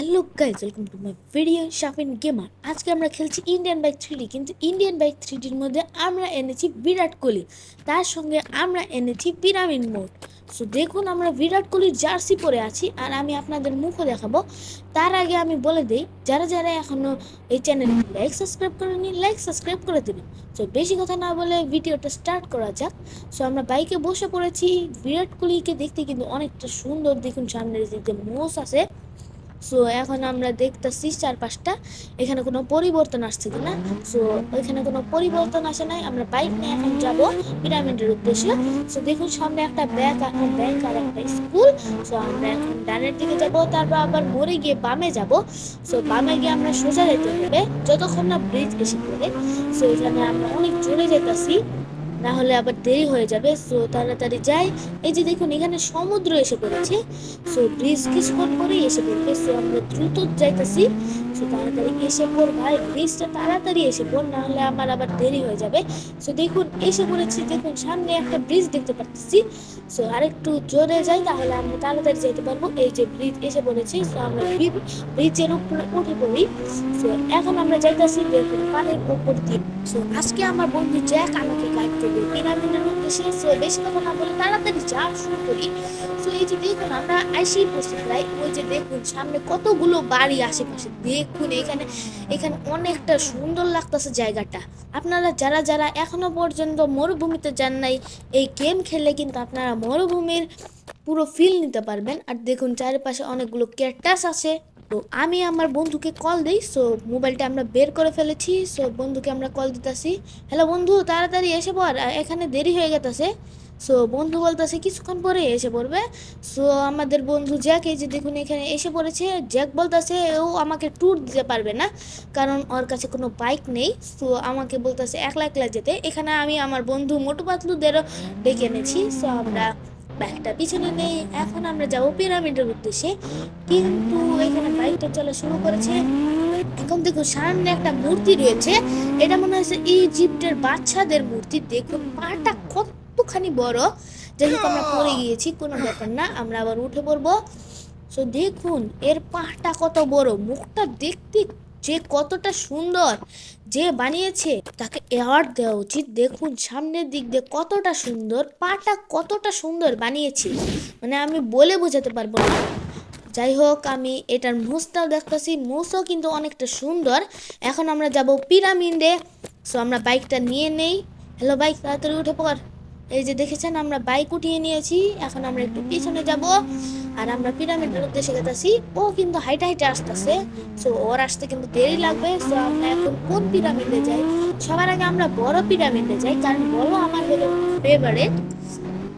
Hello guys welcome to my video Shafin gamer আজকে আমরা খেলছি ইন্ডিয়ান বাইক থ্রিডি কিন্তু ইন্ডিয়ান বাইক থ্রিডির মধ্যে আমরা এনেছি বিরাট কোহলি। তার সঙ্গে আমরা এনেছি পিরামিড মোড সো দেখুন আমরা বিরাট কোহলির জার্সি পরে আছি, আর আমি আপনাদের মুখও দেখাবো। তার আগে আমি বলে দিই, যারা যারা এখনও এই চ্যানেল লাইক সাবস্ক্রাইব করেনি লাইক সাবস্ক্রাইব করে দেবেন। সো বেশি কথা না বলে ভিডিওটা স্টার্ট করা যাক। সো আমরা বাইকে বসে পড়েছি। বিরাট কোহলিকে দেখতে কিন্তু অনেকটা সুন্দর। দেখুন সামনের দিকে মোষ আছে। সো এখন আমরা দেখতেছি চারপাশটা। এখানে কোনো পরিবর্তন আসছে কিনা? সো এখানে কোনো পরিবর্তন আসে নাই। আমরা বাইক নিয়ে এখন যাব পিরামিডের উদ্দেশ্যে। সো দেখুন সামনে একটা ব্যাগ এখন ব্যাংক আর একটা স্কুল সো আমরা এখন ডানের দিকে যাব, তারপর আবার মরে গিয়ে বামে যাব। সো বামে গিয়ে আমরা সোজা যেতে হবে, যতক্ষণ না ব্রিজ এসে পড়ে। সো এখানে আমরা অনেক চলে যেতেছি। না হলে আবার দেরি হয়ে যাবে সো তাড়াতাড়ি যাই। এই যে দেখুন, এখানে সমুদ্র এসে পড়েছে সো ব্রিজ কিছুক্ষণ করেই এসে পড়বে সো আমরা দ্রুত যাইতেছি। সো তাড়াতাড়ি এসে পড় ভাই ব্রিজটা তাড়াতাড়ি এসে পড় না হলে আমার আবার দেরি হয়ে যাবে। সো দেখুন, এসে পড়েছি, দেখুন সামনে একটা ব্রিজ দেখতে পাচ্ছি সো আরেকটু জোরে যাই, তাহলে আমরা তাড়াতাড়ি যেতে পারব। এই যে ব্রিজ এসে পড়েছে সো আমরা ব্রিজের উপরে উঠে পড়ি। সো এখন আমরা যাইতেছি দেখুন পানির উপর দিয়ে। সো আজকে আমার বন্ধু জ্যাক আমাকে গাইড করবে। পিরামিডের উদ্দেশ্যে সো বেশি কথা না বলে তাড়াতাড়ি যা শুরু করি। সো এই যে দেখুন, আমরা আইসি পৌঁছে প্রায় ওই যে দেখুন, সামনে কতগুলো বাড়ি আশেপাশে। দেখুন, এখানে এখানে অনেকটা সুন্দর লাগতেছে জায়গাটা। আপনারা যারা যারা এখনও পর্যন্ত মরুভূমিতে যান নাই, এই গেম খেললে কিন্তু আপনারা মরুভূমির পুরো ফিল নিতে পারবেন। আর দেখুন, চারিপাশে অনেকগুলো ক্যাটাস আছে। তো আমি আমার বন্ধুকে কল দিই সো মোবাইলটা আমরা বের করে ফেলেছি সো বন্ধুকে আমরা কল দিতেছি। হ্যালো বন্ধু, তাড়াতাড়ি এসে পর এখানে দেরি হয়ে গেছে সো বন্ধু বলতেছে, কিছুক্ষণ পরে এসে পড়বে। সো আমাদের বন্ধু জ্যাক এই যে দেখুন এখানে এসে পড়েছে। জ্যাক বলতেছে, ও আমাকে ট্যুর দিতে পারবে না, কারণ ওর কাছে কোনো বাইক নেই। সো আমাকে বলতেছে, একলা একলা যেতে। এখানে আমি আমার বন্ধু মোটু পাতলুদেরও ডেকে এনেছি। সো আমরা বাইকটা পিছনে নেই। এখন আমরা যাব পিরামিডের উদ্দেশ্যে। কিন্তু এখানে বাইকটা চলা শুরু করেছে। এখন দেখুন সামনে একটা মূর্তি রয়েছে। এটা মনে হচ্ছে ইজিপ্টের বাচ্চাদের মূর্তি। দেখুন পাটা কতখানি বড়। যেহেতু আমরা পড়ে গিয়েছি, কোনো ব্যাপার না, আমরা আবার উঠে পড়ব। সো দেখুন, এর পাটা কত বড়। মুখটা দেখতে যে কতটা সুন্দর যে বানিয়েছে, তাকে অ্যাওয়ার্ড দেওয়া উচিত। দেখুন, সামনের দিক দিয়ে কতটা সুন্দর, পাটা কতটা সুন্দর বানিয়েছে। মানে আমি বলে বোঝাতে পারব না। যাই হোক, আমি এটার মুসটাও দেখতেছি। মুসও কিন্তু অনেকটা সুন্দর। এখন আমরা যাব পিরামিডে। সো আমরা বাইকটা নিয়ে নেই। হ্যালো বাইক তাড়াতাড়ি উঠে পড়। এই যে দেখেছেন, আমরা বাইক উঠিয়ে নিয়েছি। এখন আমরা একটু পিছনে যাব আর আমরা পিরামিডের উদ্দেশ্যে গেতেছি ও কিন্তু হাইটে হাইটে আসতেছে। সো ওর আসতে কিন্তু দেরি লাগবে। সো আমরা এখন কোন পিরামিডে যাই? সবার আগে আমরা বড় পিরামিডে যাই, কারণ বড় আমার হলো ফেভারেট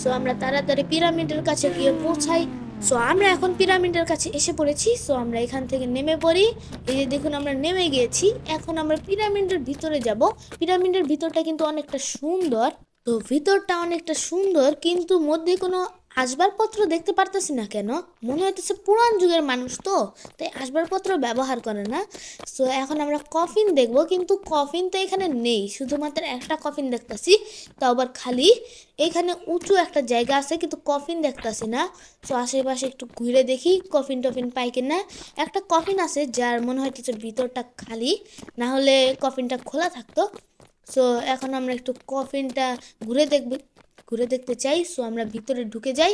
সো আমরা তাড়াতাড়ি পিরামিডের কাছে গিয়ে পৌঁছাই। সো আমরা এখন পিরামিডের কাছে এসে পড়েছি। সো আমরা এখান থেকে নেমে পড়ি। এই যে দেখুন, আমরা নেমে গিয়েছি। এখন আমরা পিরামিডের ভিতরে যাব। পিরামিডের ভিতরটা কিন্তু অনেকটা সুন্দর। তো ভিতরটা অনেকটা সুন্দর, কিন্তু মধ্যে কোনো আসবাবপত্র দেখতে পারতেছি না কেন? মনে হইতেছে পুরান যুগের মানুষ তো, তাই আসবাবপত্র ব্যবহার করে না। সো এখন আমরা কফিন দেখব, কিন্তু কফিন তো এখানে নেই। শুধুমাত্র একটা কফিন দেখতেছি তাও আবার খালি। এখানে উঁচু একটা জায়গা আছে, কিন্তু কফিন দেখতেছি না। সো আশেপাশে একটু ঘুরে দেখি কফিন টফিন পাই কিনা। একটা কফিন আছে, যার মনে হইতেছে ভিতরটা খালি, না হলে কফিনটা খোলা থাকতো। সো এখন আমরা একটু কফিনটা ঘুরে দেখব, ঘুরে দেখতে চাই। সো আমরা ভিতরে ঢুকে যাই।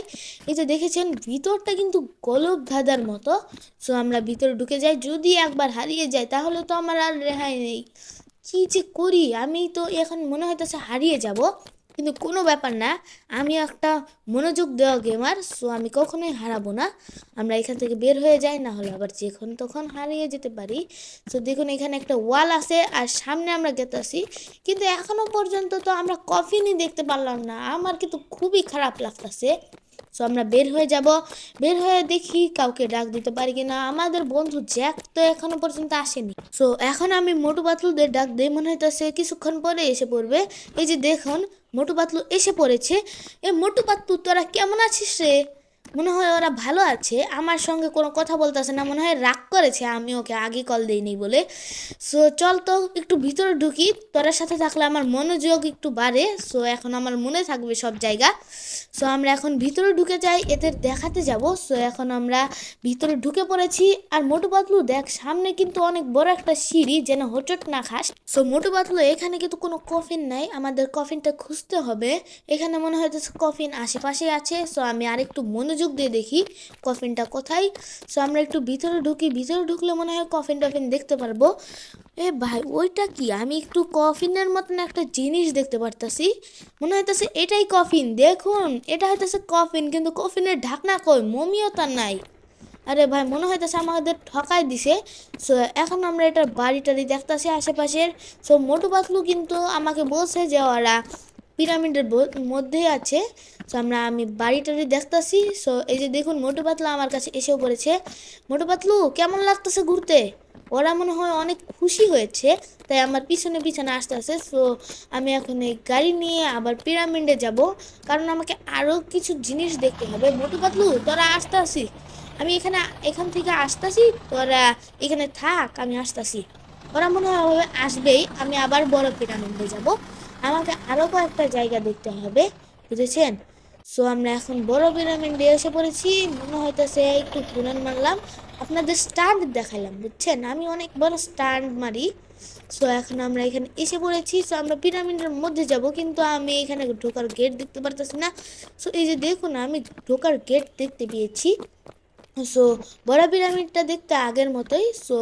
এই যে দেখেছেন, ভিতরটা কিন্তু গলব ধাঁধার মতো। সো আমরা ভিতরে ঢুকে যাই। যদি একবার হারিয়ে যাই তাহলে তো আমার আর রেহাই নেই। কী যে করি? আমি তো এখন মনে হইতেছে হারিয়ে যাব। কিন্তু কোনো ব্যাপার না। আমি একটা মনোযোগ দেওয়া গেমার সো আমি কখনোই হারাবো না। আমরা এখান থেকে বের হয়ে যাই না হলে আবার যখন তখন হারিয়ে যেতে পারি। সো দেখুন, এখানে একটা ওয়াল আছে আর সামনে আমরা গেতাছি কিন্তু এখনও পর্যন্ত তো আমরা কফিনই দেখতে পারলাম না। আমার কিন্তু খুবই খারাপ লাগতেছে। সো আমরা বের হয়ে যাব। বের হয়ে দেখি কাউকে ডাক দিতে পারি কিনা। আমাদের বন্ধু জ্যাক তো এখনও পর্যন্ত আসেনি। সো এখন আমি মোটু পাতলুদের ডাক দিয়ে মনে হইতেছে কিছুক্ষণ পরে এসে পড়বে। এই যে দেখুন মোটু পাতলু এসে পড়েছে। এ মোটু পাতলু তোরা কেমন আছিস রে? মনে হয় ওরা ভালো আছে। আমার সঙ্গে কোনো কথা বলতেছে না। মনে হয় রাগ করেছে, আমি ওকে আগে কল দিইনি বলে। সো চল তো একটু ভিতরে ঢুকি। তোরার সাথে থাকলে আমার মনোযোগ একটু বাড়ে। সো এখন আমার মনে থাকবে সব জায়গা। সো আমরা এখন ভিতরে ঢুকে যাই। এদের দেখাতে যাব। সো এখন আমরা ভিতরে ঢুকে পড়েছি। আর মোটু পাতলু দেখ, সামনে কিন্তু অনেক বড় একটা সিঁড়ি যেন হোচট না খাস। সো মোটু পাতলু এখানে কিন্তু কোনো কফিন নাই। আমাদের কফিনটা খুঁজতে হবে। এখানে মনে হয় কফিন আশেপাশে আছে। সো আমি আরেকটু মনোযোগ দিয়ে দেখি কফিনটা কোথায়। সো আমরা একটু ভিতরে ঢুকি। ভিতরে ঢুকলে মনে হয় কফিন টফিন দেখতে পারব। এ ভাই, ওইটা কি? আমি একটু কফিনের মতন একটা জিনিস দেখতে পারতাছি। মনে হইতেছে এটাই কফিন। দেখুন, এটা হইতেছে কফিন, কিন্তু কফিনের ঢাকনা কই? মমিও তার নাই। আরে ভাই, মনে হইতেছে আমাদের ঠকাই দিছে। সো এখন আমরা এটার বাড়ি টাড়ি দেখতেছি আশেপাশের। সো মোটু পাতলু কিন্তু আমাকে বলছে যে ওরা পিরামিডের মধ্যেই আছে। সো আমরা, আমি বাড়ি টাড়ি দেখতেছি সো এই যে দেখুন, মোটু পাতলু আমার কাছে এসেও পড়েছে। মোটু পাতলু, কেমন লাগতেছে ঘুরতে? ওরা মনে হয় অনেক খুশি হয়েছে, তাই আমার পিছনে পিছনে আসতে আসে সো আমি এখন এই গাড়ি নিয়ে আবার পিরামিডে যাব, কারণ আমাকে আরও কিছু জিনিস দেখতে হবে। মোটু পাতলু, তোরা আসতে আসি আমি এখানে, এখান থেকে আসতেছি, তোরা এখানে থাক, আমি আসতেছি। ওরা মনে হয় আসবেই, আমি আবার বড় পিরামিডে যাব। আমাকে আরও কয়েকটা জায়গা দেখতে হবে, বুঝেছেন? সো আমরা এখন বড় পিরামিডে এসে পড়েছি, মনে হইতেছে একটু পুরান মারলাম, আপনাদের স্টান্ট দেখালাম বুঝছেন? আমি অনেক বড় স্টান্ট মারি সো এখন আমরা এখানে এসে পড়েছি সো আমরা পিরামিডের মধ্যে যাব, কিন্তু আমি এখানে ঢোকার গেট দেখতে পারতেছি না। সো এই যে দেখুন, আমি ঢোকার গেট দেখতে পেয়েছি। সো বড় পিরামিডটা দেখতে আগের মতোই সো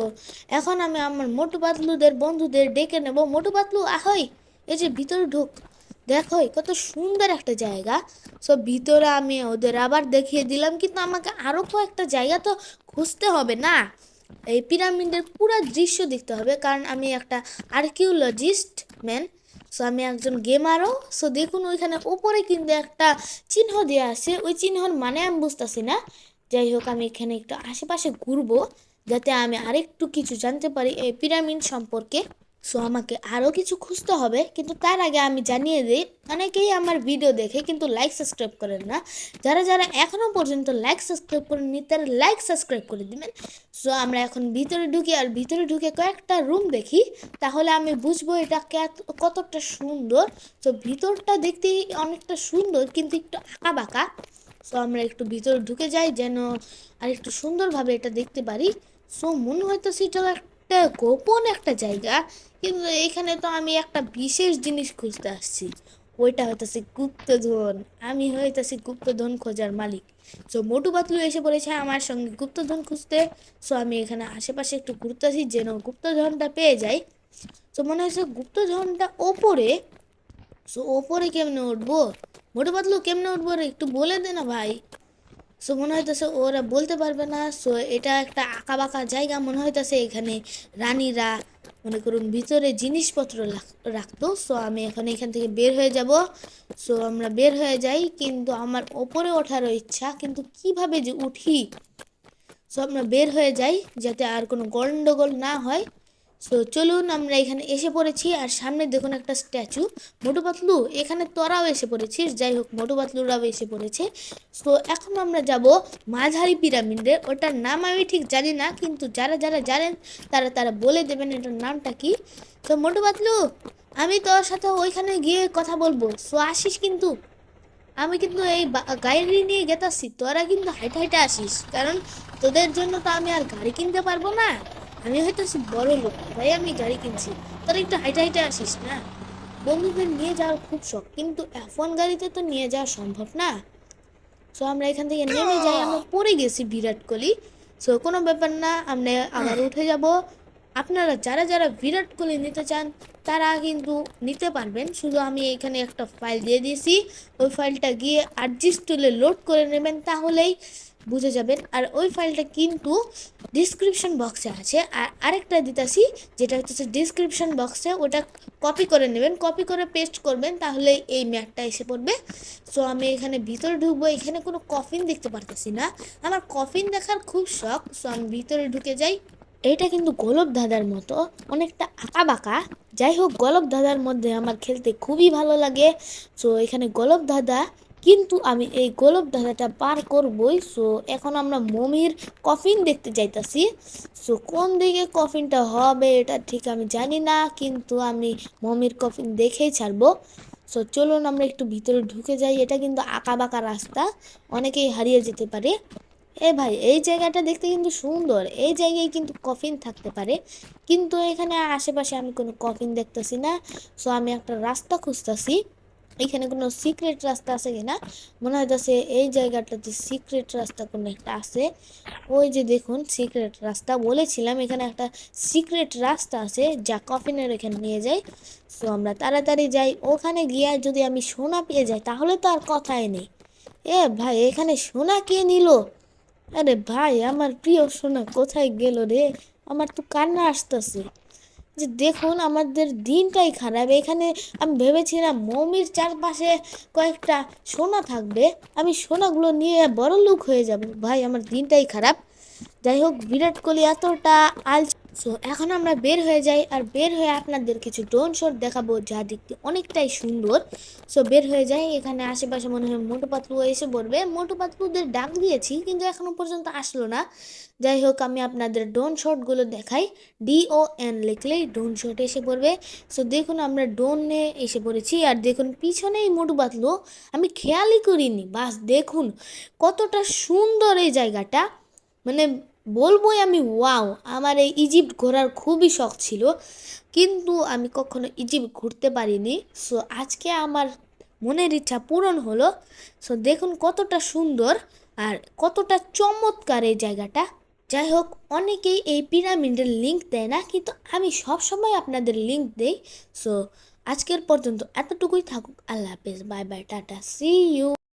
এখন আমি আমার মোটু পাতলুদের বন্ধুদের ডেকে নেব। মোটু পাতলু আহই! এই যে ভিতরে ঢোক, দেখো কত সুন্দর একটা জায়গা। সো ভিতরে আমি ওদের আবার দেখিয়ে দিলাম, কিন্তু আমাকে আরও কয়েকটা জায়গা তো খুঁজতে হবে না। এই পিরামিডের পুরো দৃশ্য দেখতে হবে, কারণ আমি একটা আর্কিওলজিস্ট ম্যান। সো আমি একজন গেমারও। সো দেখুন ওইখানে ওপরে কিন্তু একটা চিহ্ন দেওয়া আছে। ওই চিহ্নর মানে আমি বুঝতেছি না। যাই হোক, আমি এখানে একটু আশেপাশে ঘুরবো, যাতে আমি আরেকটু কিছু জানতে পারি এই পিরামিড সম্পর্কে। সো আমাকে আরও কিছু খুঁজতে হবে, কিন্তু তার আগে আমি জানিয়ে দিই, অনেকেই আমার ভিডিও দেখে কিন্তু লাইক সাবস্ক্রাইব করেন না। যারা যারা এখনও পর্যন্ত লাইক সাবস্ক্রাইব করেননি, তারা লাইক সাবস্ক্রাইব করে দিবেন। সো আমরা এখন ভিতরে ঢুকি, আর ভিতরে ঢুকে কয়েকটা রুম দেখি, তাহলে আমি বুঝব এটা কেত- কতটা সুন্দর। তো ভিতরটা দেখতে অনেকটা সুন্দর, কিন্তু একটু আঁকা বাঁকা সো আমরা একটু ভিতরে ঢুকে যাই, যেন আর একটু সুন্দরভাবে এটা দেখতে পারি। সো মনে হয়তো সেটা একটা গোপন একটা জায়গা, কিন্তু এখানে তো আমি একটা বিশেষ জিনিস খুঁজতে আসছি। ওইটা হইতেছে গুপ্তধন। আমি হইতেছি গুপ্তধন খোঁজার মালিক। সো মোটু পাতলু এসে পড়েছে আমার সঙ্গে গুপ্তধন খুঁজতে। সো আমি এখানে আশেপাশে একটু ঘুরতেছি যেন গুপ্তধনটা পেয়ে যাই। সো মনে হচ্ছে গুপ্তধনটা ওপরে। সো ওপরে কেমনে উঠবো? মোটু পাতলু কেমনে উঠবো রে? একটু বলে দে না ভাই। সো মনে হইতেছে ওরা বলতে পারবে না। সো এটা একটা আঁকা বাঁকা জায়গা মনে হইতেছে এখানে রানীরা মনে করুন ভিতরে জিনিসপত্র রাখ- রাখতো। সো আমি এখন এখান থেকে বের হয়ে যাব। সো আমরা বের হয়ে যাই, কিন্তু আমার ওপরে ওঠারও ইচ্ছা, কিন্তু কীভাবে যে উঠি? সো আমরা বের হয়ে যাই যাতে আর কোনো গন্ডগোল না হয়। সো চলুন আমরা এখানে এসে পড়েছি, আর সামনে দেখুন একটা স্ট্যাচু। মোটু পাতলু, এখানে তোরাও এসে পড়েছিস, যাই হোক, মোটু পাতলুরাও এসে পড়েছে। সো এখন আমরা যাব মাঝারি পিরামিডে, ওটার নাম আমি ঠিক জানি না, কিন্তু যারা যারা জানেন, তারা তারা বলে দেবেন এটার নামটা কি। তো মোটু পাতলু, আমি তোর সাথে ওইখানে গিয়ে কথা বলব। সো আসিস কিন্তু। আমি কিন্তু এই গাড়ি নিয়ে গেতাছি, তোরা কিন্তু হাইটে হাইটে আসিস, কারণ তোদের জন্য তো আমি আর গাড়ি কিনতে পারব না। আমি হয়তো সে বড় লোক, তাই আমি গাড়ি কিনছি। তোরা একটু হাইটে হাইটে আসিস না? বন্ধুদের নিয়ে যাওয়ার খুব শখ, কিন্তু এফওয়ান গাড়িতে তো নিয়ে যাওয়া সম্ভব না। সো আমরা এখান থেকে নেমে যাই, আমরা পড়ে গেছি বিরাট কোহলি। সো কোনো ব্যাপার না, আমরা আবার উঠে যাব। আপনারা যারা যারা বিরাট কোহলি নিতে চান, তারা কিন্তু নিতে পারবেন। শুধু আমি এখানে একটা ফাইল দিয়ে দিয়েছি। ওই ফাইলটা গিয়ে আরজি স্টুলে লোড করে নেবেন, তাহলেই বুঝে যাবেন। আর ওই ফাইলটা কিন্তু ডিসক্রিপশন বক্সে আছে। আর আরেকটা দিতেছি, যেটা হচ্ছে ডিসক্রিপশন বক্সে ওটা কপি করে নেবেন। কপি করে পেস্ট করবেন, তাহলে এই ম্যাটটা এসে পড়বে। সো আমি এখানে ভিতরে ঢুকবো। এখানে কোনো কফিন দেখতে পারতেছি না। আমার কফিন দেখার খুব শখ। সো আমি ভিতরে ঢুকে যাই। এটা কিন্তু গোলপ ধাঁধার মতো, অনেকটা আঁকা বাঁকা যাই হোক, গোলপ ধাঁধার মধ্যে আমার খেলতে খুবই ভালো লাগে। সো এখানে গোলক ধাঁধা কিন্তু আমি এই গোলক ধাঁধাটা পার করবই। সো এখন আমরা মমির কফিন দেখতে যাইতাছি। সো কোন দিকে কফিনটা হবে এটা ঠিক আমি জানি না, কিন্তু আমি মমির কফিন দেখেই ছাড়বো। সো চলুন আমরা একটু ভিতরে ঢুকে যাই, এটা কিন্তু আঁকা বাঁকা রাস্তা, অনেকেই হারিয়ে যেতে পারে। এ ভাই, এই জায়গাটা দেখতে কিন্তু সুন্দর, এই জায়গায় কিন্তু কফিন থাকতে পারে। কিন্তু এখানে আশেপাশে আমি কোনো কফিন দেখতেছি না। সো আমি একটা রাস্তা খুঁজতেছি। এখানে কোনো সিক্রেট রাস্তা আছে কিনা? মনে হইতেছে এই জায়গাটাতে সিক্রেট রাস্তা কোনো একটা আছে। ওই যে দেখুন সিক্রেট রাস্তা বলেছিলাম, এখানে একটা সিক্রেট রাস্তা আছে যা কফিনের এখানে নিয়ে যায়। সো আমরা তাড়াতাড়ি যাই। ওখানে গিয়ে যদি আমি সোনা পেয়ে যাই, তাহলে তো আর কথাই নেই। এ ভাই, এখানে সোনা কে নিল? আরে ভাই, আমার প্রিয় সোনা কোথায় গেল রে? আমার তো কান্না আসতেছে। যে দেখুন আমাদের দিনটাই খারাপ। এখানে আমি ভেবেছিলাম মমির চারপাশে কয়েকটা সোনা থাকবে। আমি সোনাগুলো নিয়ে বড় লুক হয়ে যাব। ভাই, আমার দিনটাই খারাপ। যাই হোক, বিরাট কোহলি এতটা আল সো এখন আমরা বের হয়ে যাই আর বের হয়ে আপনাদের কিছু ড্রোন শট দেখাবো যা দেখতে অনেকটাই সুন্দর। সো বের হয়ে যাই। এখানে আশেপাশে মনে হয় মোটু পাতলু এসে পড়বে। মোটু পাতলুদের ডাক দিয়েছি, কিন্তু এখনও পর্যন্ত আসলো না। যাই হোক, আমি আপনাদের ড্রোন শটগুলো দেখাই। ডি ও এন লিখলেই ড্রোন শট এসে পড়বে। সো দেখুন আমরা ড্রোনে এসে পড়েছি আর দেখুন পিছনেই মোটু পাতলু। আমি খেয়ালই করিনি। বাস দেখুন কতটা সুন্দর এই জায়গাটা। মানে বলবোই আমি, ওয়াও, আমার এই ইজিপ্ট ঘোরার খুবই শখ ছিল, কিন্তু আমি কখনো ইজিপ্ট ঘুরতে পারিনি। সো আজকে আমার মনের ইচ্ছা পূরণ হলো। সো দেখুন কতটা সুন্দর আর কতটা চমৎকার এই জায়গাটা। যাই হোক, অনেকেই এই পিরামিডের লিঙ্ক দেয় না, কিন্তু আমি সব সময় আপনাদের লিঙ্ক দেই। সো আজকের পর্যন্ত এতটুকুই থাকুক। আল্লাহ হাফেজ। Bye bye tata. See you